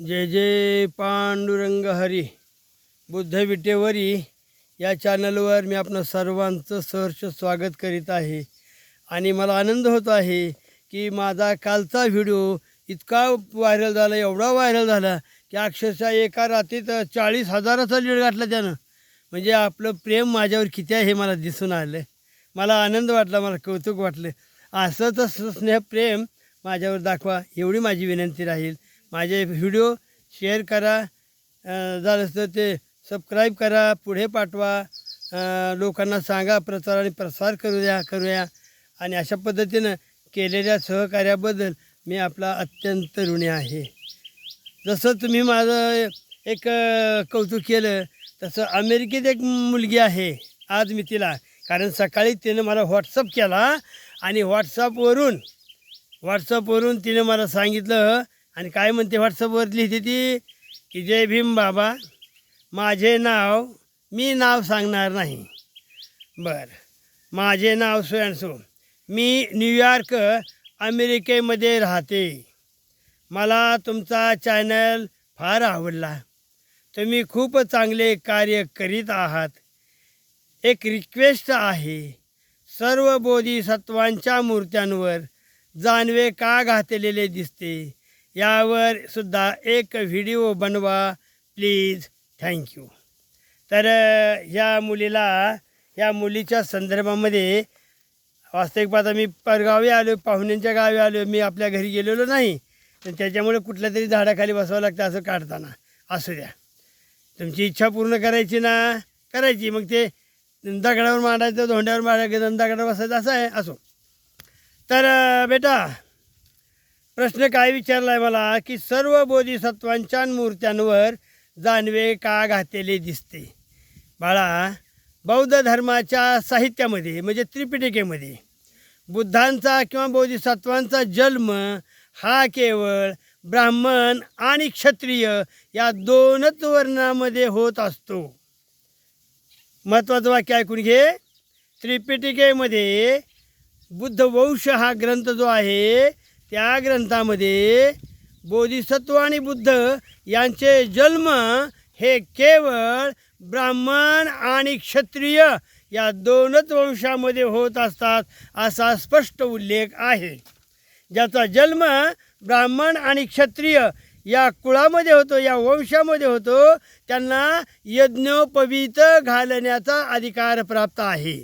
जय जय पांडुरंग हरी. बुद्ध विटेवरी या चॅनलवर मी आपलं सर्वांचं सहर्ष स्वागत करीत आहे. आणि मला आनंद होत आहे की माझा कालचा व्हिडिओ इतका व्हायरल झाला एवढा व्हायरल झाला की अक्षरशः एका रात्रीत चाळीस हजाराचा लीड गाठला त्यानं. म्हणजे आपलं प्रेम माझ्यावर किती आहे हे मला दिसून आलं. मला आनंद वाटला मला कौतुक वाटलं. असंच स्नेह प्रेम माझ्यावर दाखवा एवढी माझी विनंती राहील. माझे व्हिडिओ शेअर करा. झालं तर ते सबस्क्राईब करा पुढे पाठवा. लोकांना सांगा प्रचार आणि प्रसार करू द्या करूया. आणि अशा पद्धतीनं केलेल्या सहकार्याबद्दल मी आपला अत्यंत ऋणी आहे. जसं तुम्ही माझं एक कौतुक केलं तसं अमेरिकेत एक मुलगी आहे आज मी तिला कारण सकाळी तिनं मला व्हॉट्सअप केला आणि व्हॉट्सअपवरून व्हॉट्सअपवरून तिने मला सांगितलं आणि काय म्हणते व्हॉट्सअपवर लिहिते ती की जय भीम बाबा माझे नाव मी नाव सांगणार नाही. बर. माझे नाव सो मी न्यूयॉर्क अमेरिकेमध्ये राहते. मला तुमचा चॅनल फार आवडला. तुम्ही खूप चांगले कार्य करीत आहात. एक रिक्वेस्ट आहे सर्व बोधिसत्वांच्या मूर्त्यांवर जानवे का घातलेले दिसते? यावर सुद्धा एक व्हिडिओ बनवा प्लीज थँक्यू तर ह्या मुलीला ह्या मुलीच्या संदर्भामध्ये वास्तविक पाहता मी परगावी आलो पाहुण्यांच्या गावी आलो मी आपल्या घरी गेलेलो नाही. तर त्याच्यामुळे कुठल्या तरी झाडाखाली बसावं लागतं असं काढताना. असू द्या. तुमची इच्छा पूर्ण करायची ना? करायची. मग ते दगडावर मांडायचं धोंड्यावर मांडायचं दगडावर बसायचं असं आहे. असो. तर बेटा प्रश्न काय विचारलाय मला की सर्व बोधिसत्वांच्या मूर्त्यांवर जानवे का घातलेले दिसते? बाळा बौद्ध धर्माच्या साहित्यामध्ये म्हणजे त्रिपिटिकेमध्ये बुद्धांचा किंवा बोधिसत्वांचा जन्म हा केवळ ब्राह्मण आणि क्षत्रिय या दोनच वर्णामध्ये होत असतो. महत्त्वाचं वाक्य ऐकून घे. त्रिपिटिकेमध्ये बुद्ध वंश हा ग्रंथ जो आहे त्या ग्रंथामध्ये बोधिसत्व आणि बुद्ध यांचे जन्म हे केवळ ब्राह्मण आणि क्षत्रिय या दोनच वंशामध्ये होत असतात असा स्पष्ट उल्लेख आहे. ज्याचा जन्म ब्राह्मण आणि क्षत्रिय या कुळामध्ये होतो या वंशामध्ये होतो त्यांना यज्ञोपवीत घालण्याचा अधिकार प्राप्त आहे.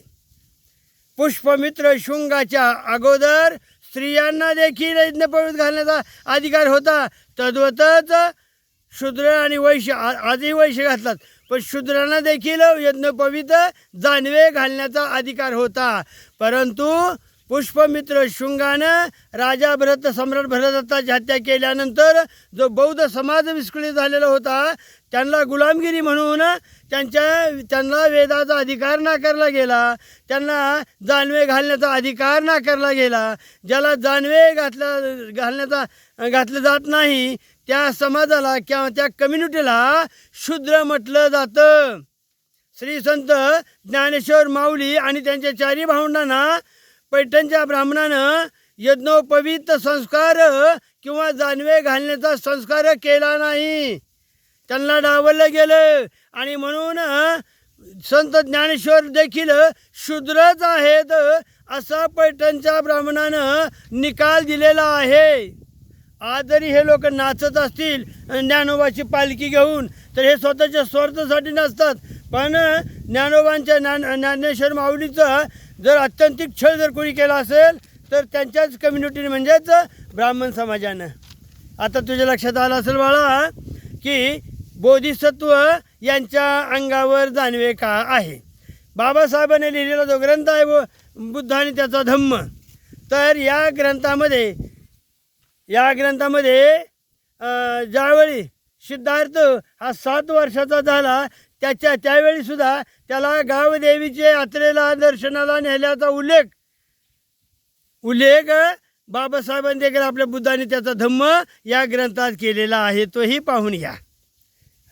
पुष्पमित्र शुंगाच्या अगोदर स्त्रियांना देखील यज्ञोपवीत घालण्याचा अधिकार होता. तद्वतच शूद्र आणि वैश्य आ- आजही वैश्य घातलात पण शूद्रांना देखील यज्ञपवित जानवे घालण्याचा अधिकार होता. परंतु पुष्पमित्र शुंगानं राजा भरत सम्राट भरदत्ताची हत्या केल्यानंतर जो बौद्ध समाज विस्कळीत झालेला होता त्यांना गुलामगिरी म्हणून त्यांच्या त्यांना वेदाचा अधिकार नाकारला गेला. त्यांना जानवे घालण्याचा अधिकार नाकारला गेला. ज्याला जानवे घातला घालण्याचा घातलं जात नाही त्या समाजाला किंवा त्या कम्युनिटीला शूद्र म्हटलं जातं. श्री संत ज्ञानेश्वर माऊली आणि त्यांच्या चारी भावंडांना पैठणच्या ब्राह्मणानं यज्ञोपवीत संस्कार किंवा जानवे घालण्याचा संस्कार केला नाही. त्यांना डावलं गेलं आणि म्हणून संत ज्ञानेश्वर देखील शूद्रच आहेत असा पैठणच्या ब्राह्मणानं निकाल दिलेला आहे. आज जरी हे लोक नाचत असतील ज्ञानोबाची पालखी घेऊन तर हे स्वतःच्या स्वार्थासाठी नसतात पण ज्ञानोबांच्या ज्ञान ज्ञानेश्वर माऊलीचं जर अत्यंतिक छळ जर कोणी केला असेल तर त्यांच्याच कम्युनिटीने म्हणजेच ब्राह्मण समाजानं. आता तुझ्या लक्षात आलं असेल बाळा की बोधिसत्व यांच्या अंगावर जानवे का आहे? बाबासाहेबांनी लिहिलेला जो ग्रंथ आहे व बुद्ध आणि त्याचा धम्म. तर या ग्रंथामध्ये या ग्रंथामध्ये ज्यावेळी सिद्धार्थ हा सात वर्षाचा झाला त्याच्या त्यावेळी सुद्धा त्याला गावदेवीचे यात्रेला दर्शनाला नेल्याचा उल्लेख. उल्लेख बाबासाहेबांनी देखील आपल्या बुद्धाने त्याचा धम्म या ग्रंथात केलेला आहे तोही पाहून घ्या.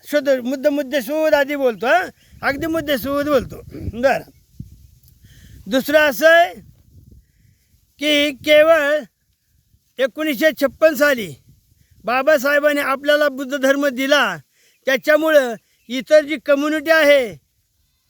शुद्ध मुद्द मुद्देसूद आधी बोलतो हां? अगदी मुद्देसूद बोलतो. बरं. दुसरं असं आहे की केवळ एकोणीसशे छप्पन साली बाबासाहेबांनी आपल्याला बुद्ध धर्म दिला त्याच्यामुळं इतर जी कम्युनिटी आहे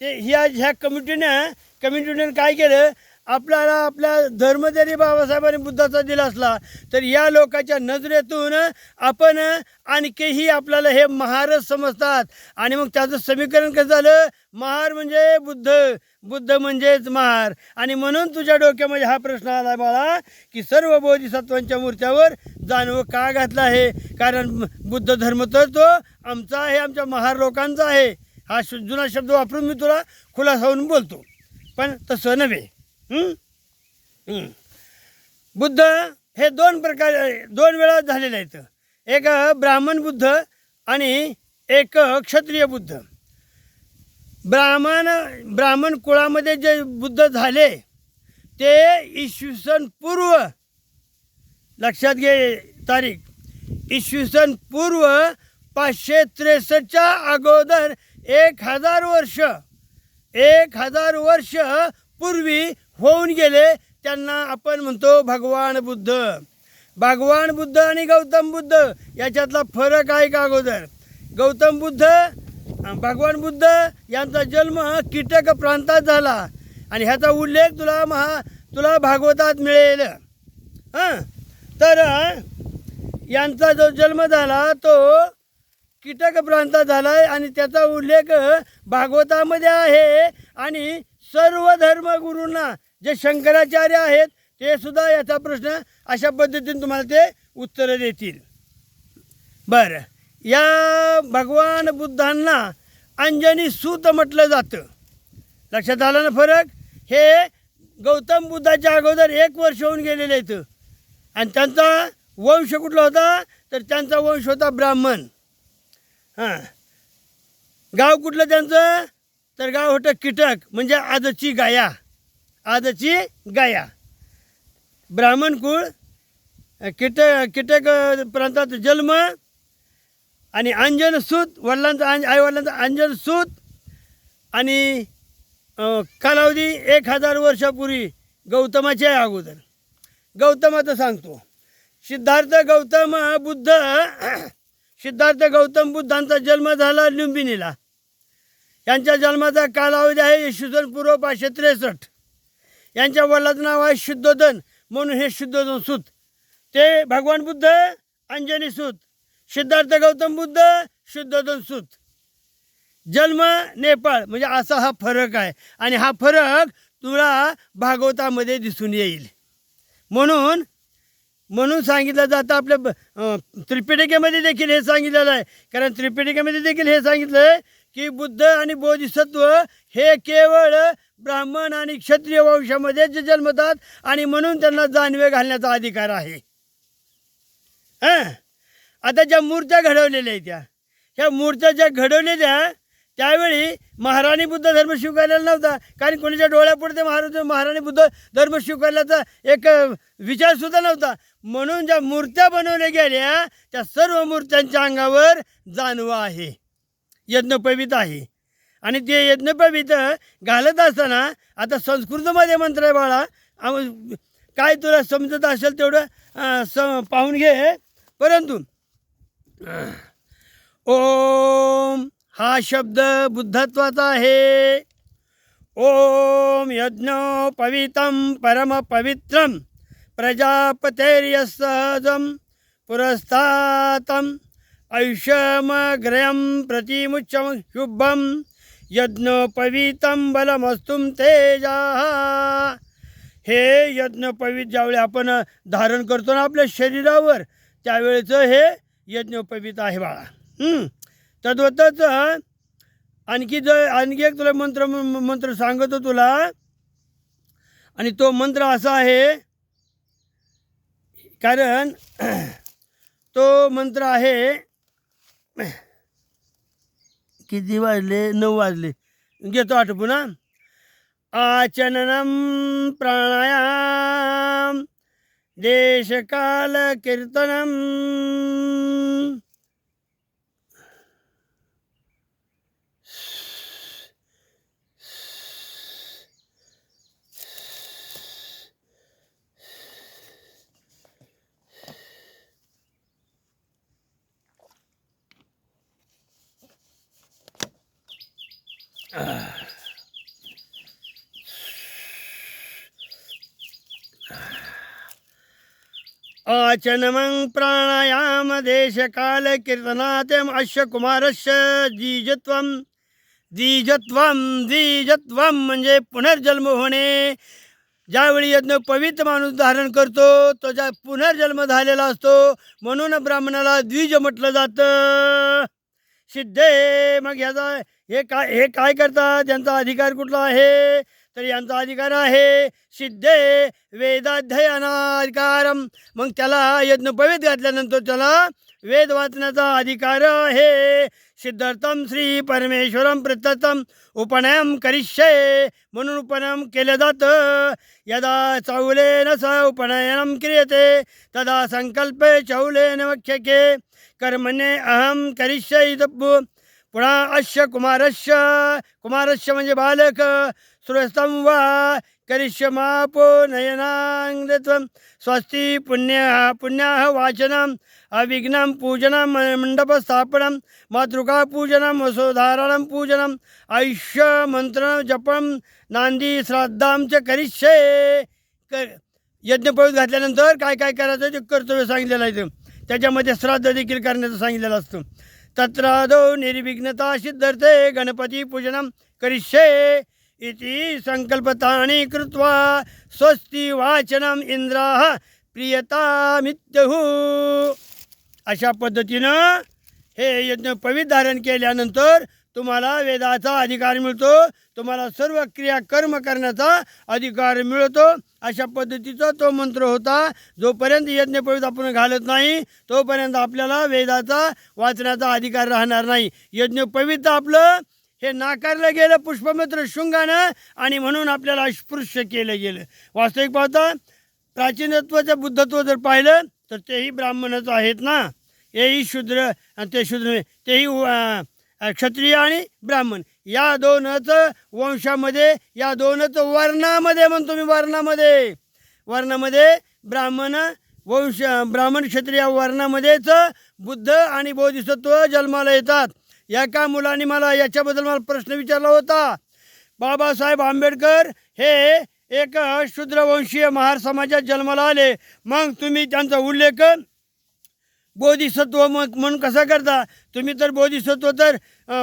ते ह्या ह्या कम्युनिटीनं कम्युनिटीनं काय केलं? आपल्याला आपला धर्म जरी बाबासाहेबांनी बुद्धाचा दिला असला तर या लोकांच्या नजरेतून आपण आणखीही आपल्याला हे महारच समजतात. आणि मग त्याचं समीकरण कसं झालं? महार म्हणजे बुद्ध बुद्ध म्हणजेच महार. आणि म्हणून तुझ्या डोक्यामध्ये हा प्रश्न आला बाळा की सर्व बोधिसत्वांच्या मूर्त्यावर जाणवं का घातलं आहे? कारण बुद्ध धर्म तर तो आमचा आहे आमच्या महार लोकांचा आहे. हा शु- जुना शब्द वापरून मी तुला खुलासा होऊन बोलतो. पण तसं नव्हे. बुद्ध हे दोन प्रकार दोन वेळा झालेले आहेत. एक ब्राह्मण बुद्ध आणि एक क्षत्रिय बुद्ध. ब्राह्मण ब्राह्मण कुळामध्ये जे बुद्ध झाले ते इसवी सन पूर्व लक्षात घे तारीख इसवी सन पूर्व पाचशे त्रेसष्टच्या अगोदर एक हजार वर्ष एक हजार वर्ष पूर्वी होऊन गेले त्यांना आपण म्हणतो भगवान बुद्ध. भगवान बुद्ध आणि गौतम बुद्ध याच्यातला फरक आहे का अगोदर? गौतम बुद्ध भगवान बुद्ध यांचा जन्म कीटक प्रांतात झाला. आणि ह्याचा उल्लेख तुला महा तुला भागवतात मिळेल. हां? तर यांचा जो जन्म झाला तो कीटक प्रांतात झाला आहे आणि त्याचा उल्लेख भागवतामध्ये आहे. आणि सर्व धर्मगुरूंना जे शंकराचार्य आहेत ते सुद्धा याचा प्रश्न अशा पद्धतीने तुम्हाला ते उत्तरं देतील. बरं. या भगवान बुद्धांना अंजनी सूत म्हटलं जातं. लक्षात आलं ना फरक? हे गौतम बुद्धाच्या अगोदर एक वर्ष होऊन गेलेले आहेत आणि त्यांचा वंश कुठला होता? तर त्यांचा वंश होता ब्राह्मण. हां. गाव कुठलं त्यांचं? तर गाव होतं कीटक म्हणजे आजची गाया. आजची गाया. ब्राह्मण कुळ कीटक कीटक प्रांतात जन्म आणि अंजन सूत वडिलांचा अंज आई वडिलांचा अंजन सूत आणि कालावधी एक हजार वर्षापूर्वी गौतमाच्या अगोदर. गौतमाचं सांगतो. सिद्धार्थ गौतम बुद्ध सिद्धार्थ गौतम बुद्धांचा जन्म झाला लुंबिनीला यांच्या जन्माचा कालावधी आहे इसवी सन पूर्व पाचशे त्रेसष्ट. यांच्या वडिलाचं नाव आहे शुद्धोधन म्हणून हे शुद्धोधन सूत. ते भगवान बुद्ध अंजनी सूत. सिद्धार्थ गौतम बुद्ध शुद्धोधन सूत. जन्म नेपाळ. म्हणजे असा हा फरक आहे. आणि हा फरक तुला भागवतामध्ये दिसून येईल. म्हणून म्हणून सांगितलं जातं आपल्या ब- देखील हे सांगितलेलं आहे. कारण त्रिपिटिकेमध्ये देखील हे सांगितलं आहे की बुद्ध आणि बोधिसत्व हे केवळ ब्राह्मण आणि क्षत्रिय वंशामध्ये जे जन्मतात आणि म्हणून त्यांना जानवे घालण्याचा अधिकार आहे. हां? आता ज्या मूर्त्या घडवलेल्या आहेत त्या ह्या मूर्त्या ज्या घडवलेल्या त्यावेळी महाराणी बुद्ध धर्म स्वीकारलेला नव्हता. कारण कोणीच्या डोळ्यापुढे ते महाराज महाराणी बुद्ध धर्म स्वीकारल्याचा एक विचारसुद्धा नव्हता. म्हणून ज्या मूर्त्या बनवल्या गेल्या त्या सर्व मूर्त्यांच्या अंगावर जानवं आहे. यज्ञपवित आहे. आणि ते यज्ञपवित घालत असताना आता संस्कृतमध्ये मंत्र आहे बाळा काय तुला समजत असेल तेवढं स पाहून घे. परंतु ओम हा शब्द बुद्धत्वाचा आहे. ओम यज्ञोपवितं परमपवित्रं प्रजापतेर्यसहजम पुरस्तातम आयुष्यमग्रयं प्रतिमुच्चम शुभं यज्ञोपवितं बलमस्तुम तेजा। हे यज्ञोपवीत ज्यावेळी आपण धारण करतो ना आपल्या शरीरावर त्यावेळेचं हे यज्ञोपवीत आहे बाळा. तद्वतच आणखी जर आणखी एक तुला मंत्र म- मंत्र सांगतो तुला. आणि तो मंत्र असा आहे कारण तो मंत्र आहे किती वाजले? नऊ वाजले. घेतो आठ पुन्हा. आचननम प्राणायाम. देशकाल कीर्तनम. आचनमं प्राणायाम देशकाल कीर्तनात्यम अश्य कुमारस्य द्विजत्वम द्विजत्वम द्विजत्वम म्हणजे पुनर्जन्म होणे ज्यावेळी यज्ञ पवित्र माणूस धारण करतो तो ज्या पुनर्जन्म झालेला असतो म्हणून ब्राह्मणाला द्विज म्हटलं जातं. सिद्धे मग ह्याचा हे काय हे काय करतात? त्यांचा अधिकार कुठला आहे? तर यांचा अधिकार आहे. सिद्धे वेदाध्ययनाधिकार. मग त्याला यज्ञ घातल्यानंतर त्याला वेद वाचण्याचा अधिकार आहे. सिद्धार्थम श्री परमेश्वरम प्रत्यम उपनयम करिष्ये. म्हणून उपनयन केलं जातं. यदा चौलेन स उपनयनं क्रियते तदा संकल्पे चौलेन वक्षके कर्मणे अहम करिष्ये पुन्हा अश्य कुमारस्य कुमारस्य म्हणजे बालक. सुरस्तं वा करिष्यमापो नयनाङ्गत्वं स्वस्ति पुण्यः पुण्याः वाचनम् अविघ्नं पूजनं मण्डपस्थापनं मातृकापूजनं वसोधारणं पूजनम् आयुष्यमन्त्रं जपं नांदी श्राद्धां च करिष्ये। क यज्ञपळूत घातल्यानंतर काय काय करायचं ते कर्तव्य सांगितलेलं आहे ते. त्याच्यामध्ये श्राद्ध देखील करण्याचं सांगितलेलं असतं. तत्रादौ निर्विघ्नता सिद्धर्थे गणपती पूजनं करिष्ये। इति संकल्पतानि कृत्वा स्वस्ति वाचनम इंद्राः प्रियतामित्यहु। अशा पद्धतीनं हे यज्ञ पवित्र धारण केल्यानंतर तुम्हाला वेदाचा अधिकार मिळतो तुम्हाला सर्व क्रिया कर्म करण्याचा अधिकार मिळतो. अशा पद्धतीचा तो मंत्र होता जोपर्यंत यज्ञपवित आपण घालत नाही तोपर्यंत आपल्याला वेदाचा वाचण्याचा अधिकार राहणार नाही. यज्ञ पवित्र आपलं हे नाकारलं गेलं पुष्पमित्र शृंगानं आणि म्हणून आपल्याला अस्पृश्य केलं गेलं. वास्तविक पाहता प्राचीनत्वाचं बुद्धत्व जर पाहिलं तर तेही ब्राह्मणच आहेत ना? हेही शूद्र आणि ते शूद्र तेही क्षत्रिय आणि ब्राह्मण. या दोनच वंशामध्ये या दोनच वर्णामध्ये म्हणतो मी वर्णामध्ये. वर्णामध्ये ब्राह्मण वंश ब्राह्मण क्षत्रिय वर्णामध्येच बुद्ध आणि बोधिसत्व जन्माला येतात. एका मुलाने मला याच्याबद्दल मला प्रश्न विचारला होता. बाबासाहेब आंबेडकर हे एक शूद्रवंशीय महार समाजात जन्माला आले. मग तुम्ही त्यांचा उल्लेख बोधिसत्व मग म्हणून कसा करता? तुम्ही तर बोधिसत्व तर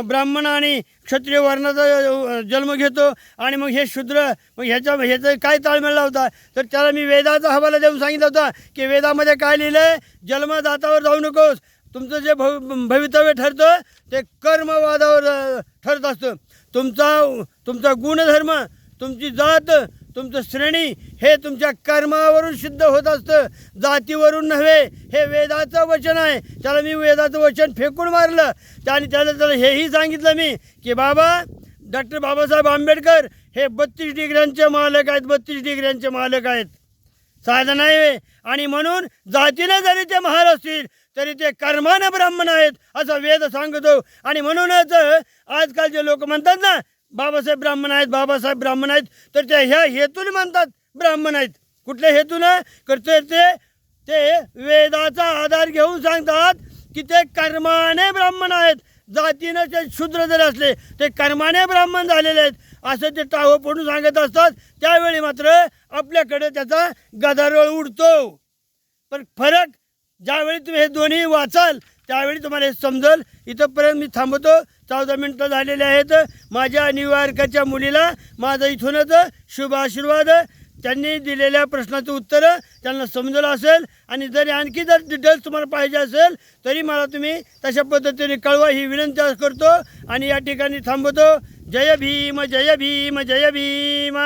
ब्राह्मण आणि क्षत्रिय वर्णाचा जन्म घेतो आणि मग हे शूद्र मग ह्याच्या ह्याचा काय ताळमेळ लावता? तर त्याला मी वेदाचा हवाला देऊन सांगितलं होता की वेदामध्ये काय लिहिलं आहे जन्मदातावर जाऊ नकोस. तुमचं जे भव भवितव्य ठरतं ते कर्मवादावर ठरत असतं. तुमचा तुमचा गुणधर्म तुमची जात तुमचं श्रेणी हे तुमच्या कर्मावरून सिद्ध होत असतं. जातीवरून नव्हे हे वेदाचं वचन आहे. त्याला मी वेदाचं वचन फेकून मारलं. त्याने त्याला त्याला हेही सांगितलं मी की बाबा डॉक्टर बाबासाहेब आंबेडकर हे बत्तीस डिग्र्यांचे मालक आहेत बत्तीस डिग्र्यांचे मालक आहेत. साधन आहे आणि म्हणून जातीने जरी ते महार असतील तरी ते कर्मान ब्राह्मण आहेत असा वेद सांगतो. आणि म्हणूनच आजकालचे लोक म्हणतात ना बाबासाहेब ब्राह्मण आहेत बाबासाहेब ब्राह्मण आहेत तर ते ह्या हेतून म्हणतात ब्राह्मण आहेत. कुठल्या हेतूनं? करते ते ते वेदाचा आधार घेऊन सांगतात की ते कर्माने ब्राह्मण आहेत. जातीनं ते शूद्र जरी असले ते कर्माने ब्राह्मण झालेले आहेत. असं ते टाव पडून सांगत असतात. त्यावेळी मात्र आपल्याकडे त्याचा गदारोळ उडतो. पण फरक ज्यावेळी तुम्ही हे दोन्ही वाचाल त्यावेळी तुम्हाला हे समजेल. इथंपर्यंत मी थांबतो. चौदा मिनटं झालेले आहेत. माझ्या न्यूयॉर्कच्या मुलीला माझा इथूनच शुभ आशीर्वाद. त्यांनी दिलेल्या प्रश्नाचं उत्तर त्यांना समजलं असेल आणि जरी आणखी जर डिटेल्स तुम्हाला पाहिजे असेल तरी मला तुम्ही तशा पद्धतीने कळवा ही विनंती करतो आणि या ठिकाणी थांबतो. जय भीम जय भीम जय भीम.